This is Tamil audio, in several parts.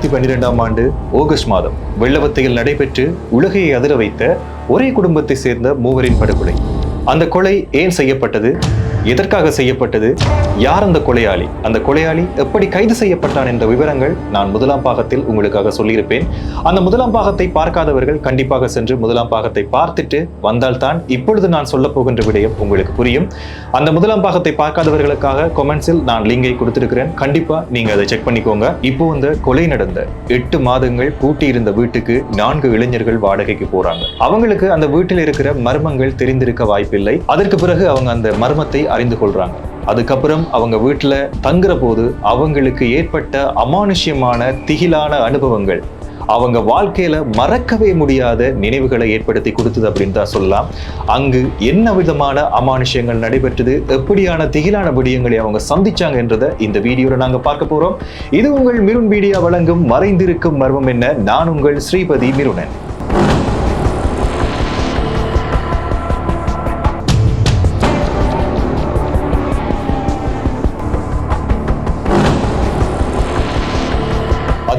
இரண்டாயிரத்தி பன்னிரெண்டாம் ஆண்டு ஆகஸ்ட் மாதம் வெள்ளவத்தையில் நடைபெற்று உலகையை அதிர வைத்த ஒரே குடும்பத்தை சேர்ந்த மூவரின் படுகொலை. அந்த கொலை ஏன் செய்யப்பட்டது? எதற்காக செய்யப்பட்டது? யார் அந்த கொலையாளி? அந்த கொலையாளி எப்படி கைது செய்யப்பட்டான் என்ற விவரங்கள் நான் முதலாம் பாகத்தில் உங்களுக்காக சொல்லியிருப்பேன். அந்த முதலாம் பாகத்தை பார்க்காதவர்கள் கண்டிப்பாக சென்று முதலாம் பாகத்தை பார்த்துட்டு வந்தால்தான் இப்பொழுது நான் சொல்ல போகின்ற விடயம் உங்களுக்கு புரியும். அந்த முதலாம் பாகத்தை பார்க்காதவர்களுக்காக கொமெண்ட்ஸில் நான் லிங்கை கொடுத்திருக்கிறேன். கண்டிப்பா நீங்க அதை செக் பண்ணிக்கோங்க. இப்போ இந்த கொலை நடந்த எட்டு மாதங்கள் பூட்டி இருந்த வீட்டுக்கு நான்கு இளைஞர்கள் வாடகைக்கு போறாங்க. அவங்களுக்கு அந்த வீட்டில் இருக்கிற மர்மங்கள் தெரிந்திருக்க வாய்ப்பில்லை. அதற்கு பிறகு அவங்க அந்த மர்மத்தை அறிந்து கொள்றாங்க. அதுக்கப்புறம் அவங்க வீட்டுல தங்குற போது அவங்களுக்கு ஏற்பட்ட அமானுஷ்யமான திகிலான அனுபவங்கள். அவங்க வாழ்க்கையில மறக்கவே முடியாத நினைவுகளை ஏற்படுத்தி கொடுத்தது அப்படின்னு தான் சொல்லலாம். அங்கு என்ன விதமான அமானுஷ்யங்கள் நடைபெற்றது எப்படியான திகிலான விடயங்களை அவங்க சந்திச்சாங்க என்றதை இந்த வீடியோல நாங்க பார்க்க போறோம். இது உங்கள் மிருன் மீடியா வழங்கும் மறைந்திருக்கும் மர்மம் என்ன? நான் உங்கள் ஸ்ரீபதி மிருனன்.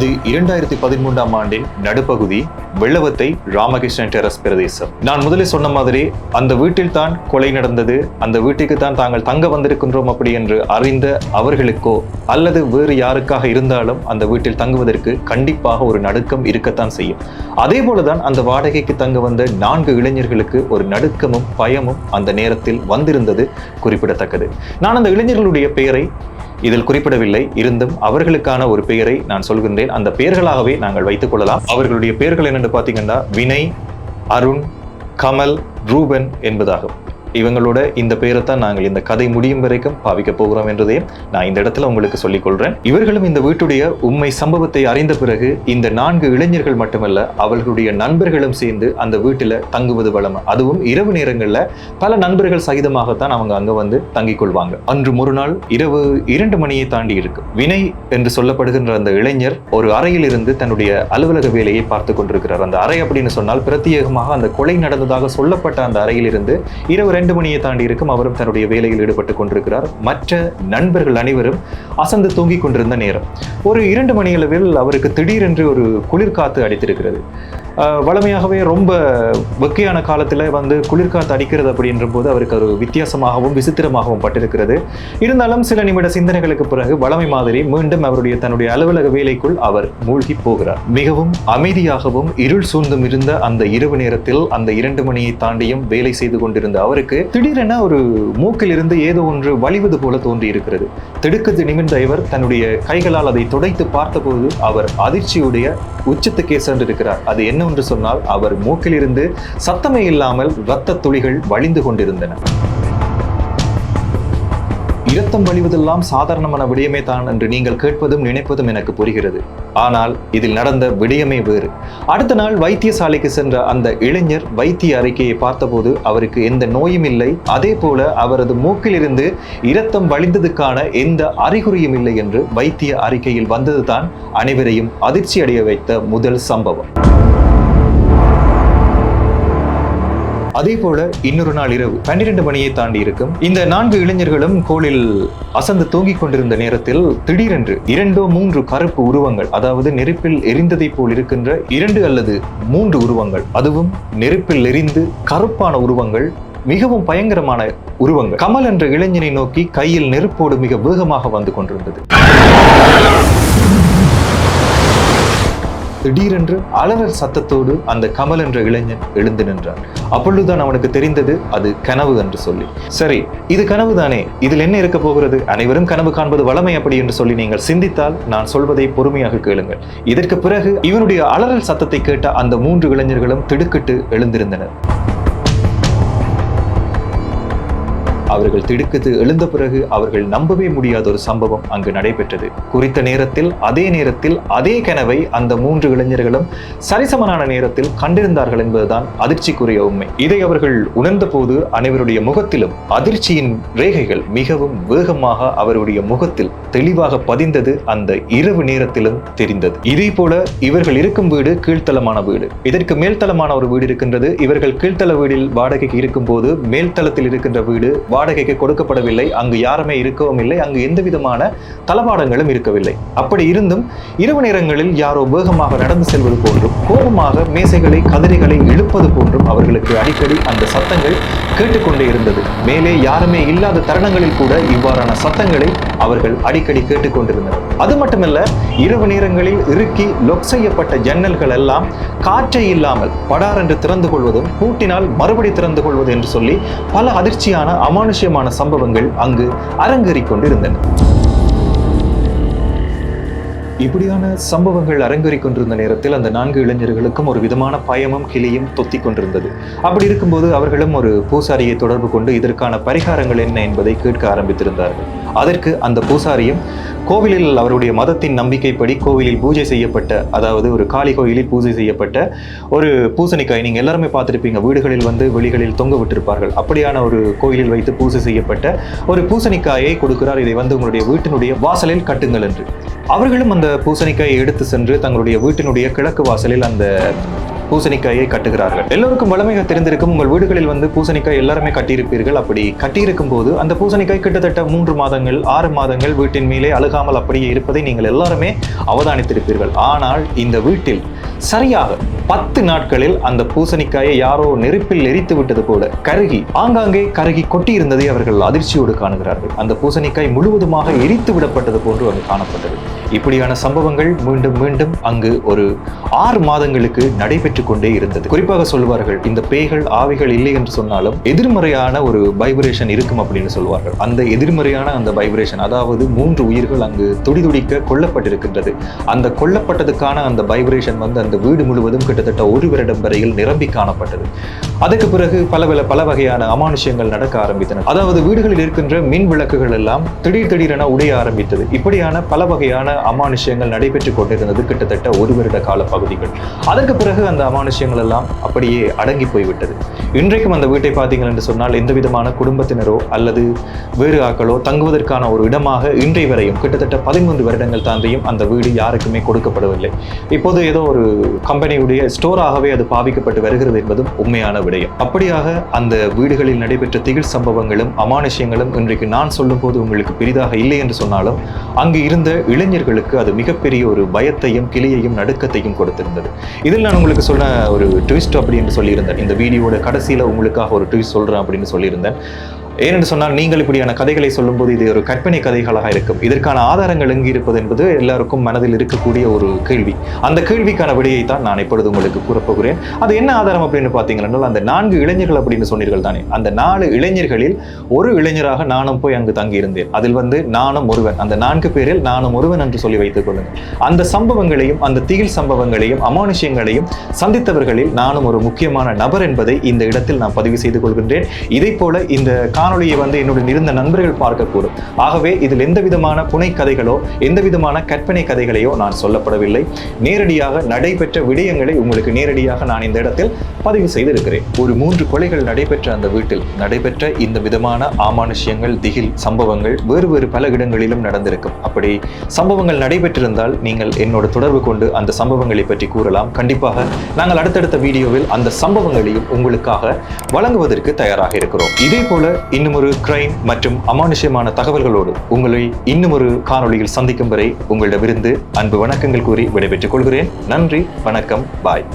அது இரண்டாயிரத்தி பதிமூன்றாம் ஆண்டின் நடுப்பகுதி வெள்ளவத்தை ராமகிருஷ்ணன் டெரஸ் பிரதேசம். நான் முதலில் சொன்ன மாதிரி அந்த வீட்டில் தான் கொலை நடந்தது அந்த வீட்டுக்கு தான் தாங்கள் தங்க வந்திருக்கின்றோம் அப்படி என்று அறிந்த அவர்களுக்கோ அல்லது வேறு யாருக்காக இருந்தாலும் அந்த வீட்டில் தங்குவதற்கு கண்டிப்பாக ஒரு நடுக்கம் இருக்கத்தான் செய்யும். அதே போலதான் அந்த வாடகைக்கு தங்க வந்த நான்கு இளைஞர்களுக்கு ஒரு நடுக்கமும் பயமும் அந்த நேரத்தில் வந்திருந்தது குறிப்பிடத்தக்கது. நான் அந்த இளைஞர்களுடைய பெயரை இதில் குறிப்பிடவில்லை. இருந்தும் அவர்களுக்கான ஒரு பெயரை நான் சொல்கின்றேன். அந்த பெயர்களாகவே நாங்கள் வைத்துக் கொள்ளலாம். அவர்களுடைய பெயர்கள் என்னென்று பார்த்தீங்கன்னா வினய் அருண் கமல் ரூபன் என்பதாகும். இவங்களோட இந்த பெயரை தான் நாங்கள் இந்த கதை முடியும் வரைக்கும் பாவிக்க போகிறோம் என்றதே நான் இந்த இடத்துல உங்களுக்கு சொல்லிக் கொள்றேன். இவர்களும் இந்த வீட்டுடைய உண்மை சம்பவத்தை அறிந்த பிறகு இந்த நான்கு இளைஞர்கள் மட்டுமல்ல அவர்களுடைய நண்பர்களும் சேர்ந்து அந்த வீட்டில் தங்குவது வளம் அதுவும் இரவு நேரங்களில் பல நண்பர்கள் சகிதமாகத்தான் அவங்க அங்க வந்து தங்கிக் கொள்வாங்க. அன்று ஒரு நாள் இரவு இரண்டு மணியை தாண்டி இருக்கு வினை என்று சொல்லப்படுகின்ற அந்த இளைஞர் ஒரு அறையில் இருந்து தன்னுடைய அலுவலக வேலையை பார்த்து கொண்டிருக்கிறார். அந்த அறை அப்படின்னு சொன்னால் பிரத்யேகமாக அந்த கொலை நடந்ததாக சொல்லப்பட்ட அந்த அறையில் இருந்து இரவு இரண்டு மணியை தாண்டி இருக்கும் அவரும் தன்னுடைய வேலையில் ஈடுபட்டு கொண்டிருக்கிறார். மற்ற நண்பர்கள் அனைவரும் அசந்து தூங்கிக் கொண்டிருந்த நேரம். ஒரு இரண்டு மணி அளவில் அவருக்கு திடீரென்று ஒரு குளிர்காத்து அடித்திருக்கிறது. வளமையாகவே ரொம்ப வெக்கையான காலத்தில் வந்து குளிர்காத்து அடிக்கிறது அப்படின்ற போது அவருக்கு ஒரு வித்தியாசமாகவும் விசித்திரமாகவும் பட்டிருக்கிறது. இருந்தாலும் சில நிமிட சிந்தனைகளுக்கு பிறகு வளமை மாதிரி மீண்டும் அவருடைய தன்னுடைய அலுவலக வேலைக்குள் அவர் மூழ்கி போகிறார். மிகவும் அமைதியாகவும் இருள் சூழ்ந்தும் இருந்த அந்த இரவு நேரத்தில் அந்த இரண்டு மணியை தாண்டியும் வேலை செய்து கொண்டிருந்த அவருக்கு திடீரென ஒரு மூக்கில் இருந்து ஏதோ ஒன்று வழிவது போல தோன்றி இருக்கிறது திடுக்கத்து நிமிர்ந்த இவர் தன்னுடைய கைகளால் அதை துடைத்து பார்த்தபோது அவர் அதிர்ச்சியுடைய உச்சத்துக்கே சென்றிருக்கிறார். அது என்ன என்னவென்று சொன்னால் அவர் மூக்கிலிருந்து சத்தமே இல்லாமல் இரத்த துளிகள் வழிந்து கொண்டிருந்தன. இரத்தம் வழிவதெல்லாம் சாதாரணமான விடயமே தான் என்று நீங்கள் கேட்பதும் நினைப்பதும் எனக்கு புரிகிறது. ஆனால் இதில் நடந்த விடயமே வேறு. அடுத்த நாள் வைத்தியசாலைக்கு சென்ற அந்த இளைஞர் வைத்திய அறிக்கையை பார்த்தபோது அவருக்கு எந்த நோயும் இல்லை. அதே போல அவரது மூக்கிலிருந்து இரத்தம் வழிந்ததுக்கான எந்த அறிகுறியும் இல்லை என்று வைத்திய அறிக்கையில் வந்ததுதான் அனைவரையும் அதிர்ச்சி அடைய வைத்த முதல் சம்பவம். அதே போல இன்னொரு நாள் இரவு பன்னிரண்டு மணியை தாண்டி இருக்கும். இந்த நான்கு இளைஞர்களும் கோளில் அசந்து தூங்கிக் கொண்டிருந்த நேரத்தில் திடீரென்று இரண்டோ மூன்று கருப்பு உருவங்கள் அதாவது நெருப்பில் எரிந்ததை போல் இருக்கின்ற இரண்டு அல்லது மூன்று உருவங்கள் அதுவும் நெருப்பில் எரிந்து கருப்பான உருவங்கள் மிகவும் பயங்கரமான உருவங்கள். கமல் என்ற இளைஞனை நோக்கி கையில் நெருப்போடு மிக வேகமாக வந்து கொண்டிருந்தது. திடீரென்று அலறல் சத்தத்தோடு அந்த கமல் என்ற இளைஞன் எழுந்து நின்றான். அப்பொழுதுதான் அவனுக்கு தெரிந்தது அது கனவு என்று சொல்லி. சரி இது கனவு தானே? இதில் என்ன இருக்க போகிறது? அனைவரும் கனவு காண்பது வளமை அப்படி என்று சொல்லி நீங்கள் சிந்தித்தால் நான் சொல்வதை பொறுமையாக கேளுங்கள். இதற்கு பிறகு இவனுடைய அலறல் சத்தத்தை கேட்ட அந்த மூன்று இளைஞர்களும் திடுக்கிட்டு எழுந்திருந்தனர். அவர்கள் திடுக்கிட்டு எழுந்த பிறகு அவர்கள் நம்பவே முடியாத ஒரு சம்பவம் அங்கு நடைபெற்றது. குறித்த நேரத்தில் அதே நேரத்தில் அதே கனவை அந்த மூன்று இளைஞர்களும் சரிசமனான நேரத்தில் கண்டிருந்தார்கள் என்பதுதான் அதிர்ச்சிக்குரிய உண்மை. இதை அவர்கள் உணர்ந்த போது அனைவருடைய முகத்திலும் அதிர்ச்சியின் ரேகைகள் மிகவும் வேகமாக அவருடைய முகத்தில் தெளிவாக பதிந்தது. அந்த இரவு நேரத்திலும் தெரிந்தது. இதே போல இவர்கள் இருக்கும் வீடு கீழ்த்தளமான வீடு. இதற்கு மேல்தளமான ஒரு வீடு இருக்கின்றது. இவர்கள் கீழ்த்தள வீடில் வாடகைக்கு இருக்கும் போது மேல்தளத்தில் இருக்கின்ற வீடு வாடகைக்கு கொடுக்கப்படவில்லை. அங்கு யாருமே இருக்கவும் இல்லை. அங்கு எந்த விதமான தளபாடங்களும் இருக்கவில்லை. அப்படி இருந்தும் இரவு நேரங்களில் யாரோ வேகமாக நடந்து செல்வது போன்றும் கோபமாக மேசைகளை கதிரைகளை இழுப்பது போன்றும் அவர்களுக்கு அடிக்கடி அந்த சத்தங்கள் கேட்டுக்கொண்டே இருந்தது. மேலே யாருமே இல்லாத தருணங்களில் கூட இவ்வாறான சத்தங்களை அவர்கள் அடிக்கடி கேட்டுக்கொண்டிருந்தனர். அது மட்டுமல்ல இரவு நேரங்களில் இறுக்கி லொக் செய்யப்பட்ட ஜன்னல்கள் எல்லாம் காற்றை இல்லாமல் படார் என்று திறந்து கொள்வதும் பூட்டினால் மறுபடி திறந்து கொள்வது என்று சொல்லி பல அதிர்ச்சியான அமானுஷ்யமான சம்பவங்கள் அங்கு அரங்கேறிக் கொண்டிருந்தன. இப்படியான சம்பவங்கள் அரங்கேறிக் கொண்டிருந்த நேரத்தில் அந்த நான்கு இளைஞர்களுக்கும் ஒரு விதமான பயமும் கிளியும் தொத்தி கொண்டிருந்தது. அப்படி இருக்கும்போது அவர்களும் ஒரு பூசாரியை தொடர்பு கொண்டு இதற்கான பரிகாரங்கள் என்ன என்பதை கேட்க ஆரம்பித்திருந்தார்கள். அதற்கு அந்த பூசாரியும் கோவிலில் அவருடைய மதத்தின் நம்பிக்கைப்படி கோவிலில் பூஜை செய்யப்பட்ட அதாவது ஒரு காளி கோயிலில் பூஜை செய்யப்பட்ட ஒரு பூசணிக்காய் நீங்கள் எல்லாருமே பார்த்துருப்பீங்க. வீடுகளில் வந்து வெளிகளில் தொங்க விட்டிருப்பார்கள். அப்படியான ஒரு கோயிலில் வைத்து பூஜை செய்யப்பட்ட ஒரு பூசணிக்காயை கொடுக்கிறார். இதை வந்து உங்களுடைய வீட்டினுடைய வாசலில் கட்டுங்கள் என்று. அவர்களும் அந்த பூசணிக்காயை எடுத்து சென்று தங்களுடைய வீட்டினுடைய கிழக்கு வாசலில் அந்த பூசணிக்காயை கட்டுகிறார்கள். எல்லோருக்கும் வளமையாக தெரிந்திருக்கும் உங்கள் வீடுகளில் வந்து பூசணிக்காய் எல்லாருமே கட்டியிருப்பீர்கள். அப்படி கட்டியிருக்கும் போது அந்த பூசணிக்காய் கிட்டத்தட்ட மூன்று மாதங்கள் ஆறு மாதங்கள் வீட்டின் மேலே அழுகாமல் அப்படியே இருப்பதை நீங்கள் எல்லாருமே அவதானித்திருப்பீர்கள். ஆனால் இந்த வீட்டில் சரியாக பத்து நாட்களில் அந்த பூசணிக்காயை யாரோ நெருப்பில் எரித்து விட்டது போல கருகி ஆங்காங்கே கருகி கொட்டி இருந்ததை அவர்கள் அதிர்ச்சியோடு காணுகிறார்கள். அந்த பூசணிக்காய் முழுவதுமாக எரித்து விடப்பட்டது போன்று அங்கு காணப்பட்டது. இப்படியான சம்பவங்கள் மீண்டும் மீண்டும் அங்கு ஒரு ஆறு மாதங்களுக்கு நடைபெற்று கொண்டே இருந்தது. குறிப்பாக சொல்வார்கள் இந்த பேய்கள் ஆவிகள் இல்லை என்று சொன்னாலும் எதிர்மறையான ஒரு வைப்ரேஷன் இருக்கும் அப்படின்னு சொல்வார்கள். அந்த எதிர்மறையான அந்த வைப்ரேஷன் அதாவது மூன்று உயிர்கள் அங்கு துடிதுடிக்க கொல்லப்பட்டிருக்கின்றது. அந்த கொல்லப்பட்டதுக்கான அந்த வைப்ரேஷன் வந்து அந்த வீடு முழுவதும் கிட்டத்தட்ட ஒரு வருடம் வரையில் நிரம்பி காணப்பட்டது. அதுக்கு பிறகு பல பல பல வகையான அமானுஷ்யங்கள் நடக்க ஆரம்பித்தன. அதாவது வீடுகளில் இருக்கின்ற மின் விளக்குகள் எல்லாம் திடீர் திடீரென உடைய ஆரம்பித்தது. இப்படியான பல வகையான அமானுஷ்யங்கள் நடைபெற்றுக் கொண்டிருந்தது கிட்டத்தட்ட ஒரு வருட கால பகுதிகள். அதற்கு பிறகு அந்த அமானுஷ்யங்கள் எல்லாம் அப்படியே அடங்கி போய்விட்டது. இன்றைக்கும் அந்த வீட்டை பார்த்தீங்கள் என்று சொன்னால் எந்த விதமான குடும்பத்தினரோ அல்லது வேறு ஆக்களோ தங்குவதற்கான ஒரு இடமாக இன்றை வரையும் கிட்டத்தட்ட பதிமூன்று வருடங்கள் தாண்டியும் அந்த வீடு யாருக்குமே கொடுக்கப்படவில்லை. இப்போது ஏதோ ஒரு கம்பெனியுடைய ஸ்டோராகவே அது பாவிக்கப்பட்டு வருகிறது என்பதும் உண்மையான விடயம். அப்படியாக அந்த வீடுகளில் நடைபெற்ற திகில் சம்பவங்களும் அமானுஷ்யங்களும் இன்றைக்கு நான் சொல்லும்போது உங்களுக்கு பெரிதாக இல்லை என்று சொன்னாலும் அங்கு இருந்த இளைஞர்களுக்கு அது மிகப்பெரிய ஒரு பயத்தையும் கிளியையும் நடுக்கத்தையும் கொடுத்திருந்தது. இதில் நான் உங்களுக்கு சொன்ன ஒரு ட்விஸ்ட் அப்படி என்று சொல்லியிருந்தேன். இந்த வீடியோட கடைசியில் உங்களுக்காக ஒரு ட்விஸ்ட் சொல்கிறேன் அப்படின்னு சொல்லியிருந்தேன். ஏனென்று சொன்னால் நீங்கள் இப்படியான கதைகளை சொல்லும்போது இது ஒரு கற்பனை கதைகளாக இருக்கும். இதற்கான ஆதாரங்கள் எங்கு இருப்பது என்பது எல்லாருக்கும் மனதில் இருக்கக்கூடிய ஒரு கேள்வி. அந்த கேள்விக்கான விடையை தான் நான் இப்பொழுது உங்களுக்கு கூறப்போகிறேன். அது என்ன ஆதாரம் அப்படின்னு பார்த்தீங்கன்னா அந்த நான்கு இளைஞர்கள் அப்படின்னு சொன்னீர்கள் தானே. அந்த நாலு இளைஞர்களில் ஒரு இளைஞராக நானும் போய் அங்கு தங்கியிருந்தேன். அதில் வந்து நானும் ஒருவன். அந்த நான்கு பேரில் நானும் ஒருவன் என்று சொல்லி வைத்துக் கொள்ளுங்கள். அந்த சம்பவங்களையும் அந்த திகில் சம்பவங்களையும் அமானுஷ்யங்களையும் சந்தித்தவர்களில் நானும் ஒரு முக்கியமான நபர் என்பதை இந்த இடத்தில் நான் பதிவு செய்து கொள்கின்றேன். இதை போல இந்த காணொலியை வந்து என்னுடன் இருந்த நண்பர்கள் பார்க்கக்கூடும். ஆகவே இதில் எந்த விதமான புனை கதைகளோ எந்த விதமான கற்பனை கதைகளையோ நான் சொல்லப்படவில்லை. நேரடியாக நடைபெற்ற விடயங்களை உங்களுக்கு நேரடியாக நான் இந்த இடத்தில் பதிவு செய்திருக்கிறேன். ஒரு மூன்று கொலைகள் நடைபெற்ற அந்த வீட்டில் நடைபெற்ற இந்த விதமான ஆமானுஷ்யங்கள் திகில் சம்பவங்கள் வேறு வேறு பல இடங்களிலும் நடந்திருக்கும். அப்படி சம்பவங்கள் நடைபெற்றிருந்தால் நீங்கள் என்னோட தொடர்பு கொண்டு அந்த சம்பவங்களை பற்றி கூறலாம். கண்டிப்பாக நாங்கள் அடுத்தடுத்த வீடியோவில் அந்த சம்பவங்களையும் உங்களுக்காக வழங்குவதற்கு தயாராக இருக்கிறோம். இதே போல இன்னும் ஒரு கிரைம் மற்றும் அமானுஷ்யமான தகவல்களோடு உங்களை இன்னும் ஒரு காணொளியில் சந்திக்கும் வரை உங்களிடமிருந்து அன்பு வணக்கங்கள் கூறி விடைபெற்றுக் கொள்கிறேன். நன்றி வணக்கம் பாய்.